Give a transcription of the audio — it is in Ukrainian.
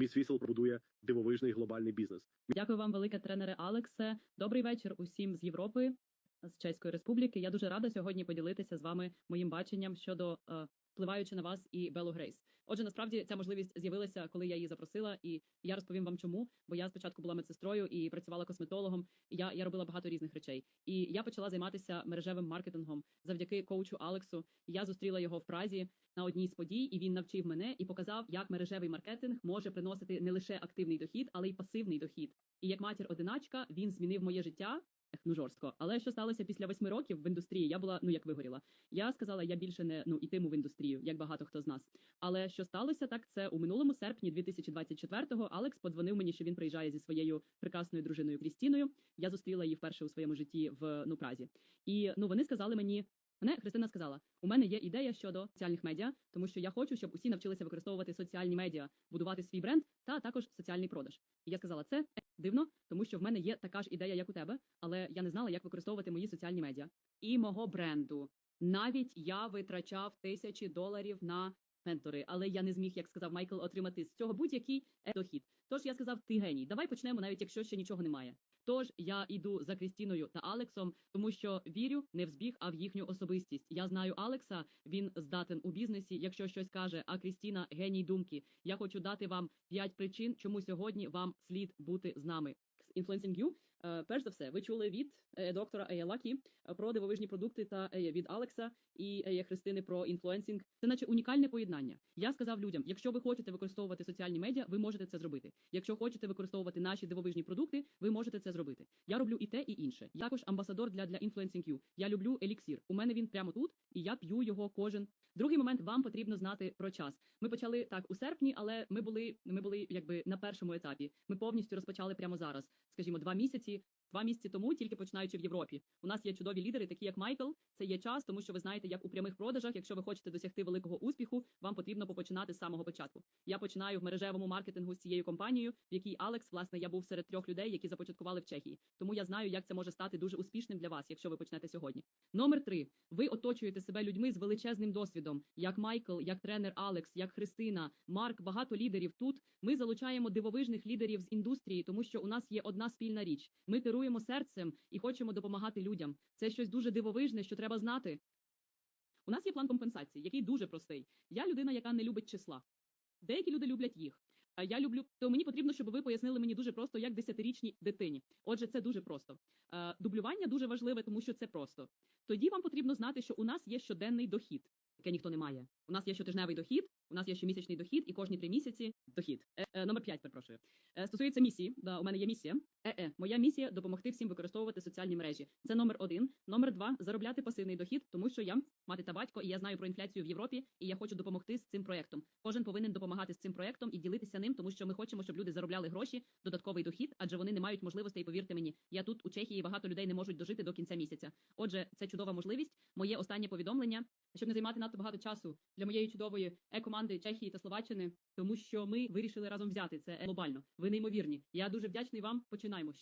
Міс Вісел побудує дивовижний глобальний бізнес. Дякую вам, велике тренере Алексе. Добрий вечір усім з Європи, з Чеської Республіки. Я дуже рада сьогодні поділитися з вами моїм баченням щодо е, впливаючи на вас і Белу Грейс. Отже, насправді ця можливість з'явилася, коли я її запросила, і я розповім вам чому. Бо я спочатку була медсестрою і працювала косметологом. І я, я робила багато різних речей. І я почала займатися мережевим маркетингом завдяки коучу Алексу. Я зустріла його в Празі на одній з подій, і він навчив мене і показав, як мережевий маркетинг може приносити не лише активний дохід, але й пасивний дохід. І як матір одиначка він змінив моє життя. Ну жорстко, але що сталося після восьми років в індустрії? Я була ну як вигоріла. Я сказала, я більше не ну ітиму в індустрію, як багато хто з нас. Але що сталося, так це у минулому серпні 2024-го Алекс подзвонив мені, що він приїжджає зі своєю прекрасною дружиною Крістіною. Я зустріла її вперше у своєму житті в ну Празі. І ну вони сказали мені. Мене Христина сказала: у мене є ідея щодо соціальних медіа, тому що я хочу, щоб усі навчилися використовувати соціальні медіа, будувати свій бренд та також соціальний продаж. І я сказала, це дивно, тому що в мене є така ж ідея, як у тебе, але я не знала, як використовувати мої соціальні медіа і мого бренду. Навіть я витрачав тисячі доларів на ментори, але я не зміг, як сказав Майкл, отримати з цього будь-який дохід. Тож я сказав, ти геній, давай почнемо, навіть якщо ще нічого немає. Тож я йду за Крістіною та Алексом, тому що вірю не в збіг, а в їхню особистість. Я знаю Алекса, він здатен у бізнесі, якщо щось каже. А Крістіна геній думки. Я хочу дати вам п'ять причин, чому сьогодні вам слід бути з нами. Influencing You. Е, Перш за все, ви чули від е, доктора Ея Лакі е, про дивовижні продукти та від Алекса і е, Христини про інфлюенсінг. Це наче унікальне поєднання. Я сказав людям: якщо ви хочете використовувати соціальні медіа, ви можете це зробити. Якщо хочете використовувати наші дивовижні продукти, ви можете це зробити. Я роблю і те, і інше. Я також амбасадор для для You. Я люблю еліксір. У мене він прямо тут, і я п'ю його кожен. Другий момент вам потрібно знати про час. Ми почали так у серпні, але ми були ми були якби на першому етапі. Ми повністю розпочали прямо зараз. Скажімо, два місяці. найти Два місяці тому, тільки починаючи в Європі. У нас є чудові лідери, такі як Майкл. Це є час, тому що ви знаєте, як у прямих продажах, якщо ви хочете досягти великого успіху, вам потрібно попочинати з самого початку. Я починаю в мережевому маркетингу з цією компанією, в якій Алекс, власне, я був серед трьох людей, які започаткували в Чехії. Тому я знаю, як це може стати дуже успішним для вас, якщо ви почнете сьогодні. Номер три: ви оточуєте себе людьми з величезним досвідом, як Майкл, як тренер Алекс, як Христина, Марк. Багато лідерів тут. Ми залучаємо дивовижних лідерів з індустрії, тому що у нас є одна спільна річ. Ми керуємо серцем і хочемо допомагати людям. Це щось дуже дивовижне, що треба знати. У нас є план компенсації, який дуже простий. Я людина, яка не любить числа. Деякі люди люблять їх. А я люблю, то мені потрібно, щоб ви пояснили мені дуже просто, як десятирічній дитині. Отже, це дуже просто. Е, дублювання дуже важливе, тому що це просто. Тоді вам потрібно знати, що у нас є щоденний дохід, яке ніхто не має. У нас є щотижневий дохід, у нас є щомісячний дохід, і кожні три місяці дохід. Е, е, номер 5, перепрошую. Е, стосується місії. Да, у мене є місія. Е, е, моя місія допомогти всім використовувати соціальні мережі. Це номер один. Номер два заробляти пасивний дохід, тому що я мати та батько, і я знаю про інфляцію в Європі, і я хочу допомогти з цим проектом. Кожен повинен допомагати з цим проектом і ділитися ним, тому що ми хочемо, щоб люди заробляли гроші, додатковий дохід, адже вони не мають можливостей. Повірте мені, я тут у Чехії багато людей не можуть дожити до кінця місяця. Отже, це чудова можливість. Моє останнє повідомлення, щоб не займати надто багато часу для моєї чудової е-команди Чехії та Словаччини, тому що ми вирішили разом взяти це глобально. Ви неймовірні. Я дуже вдячний вам. Починаємо.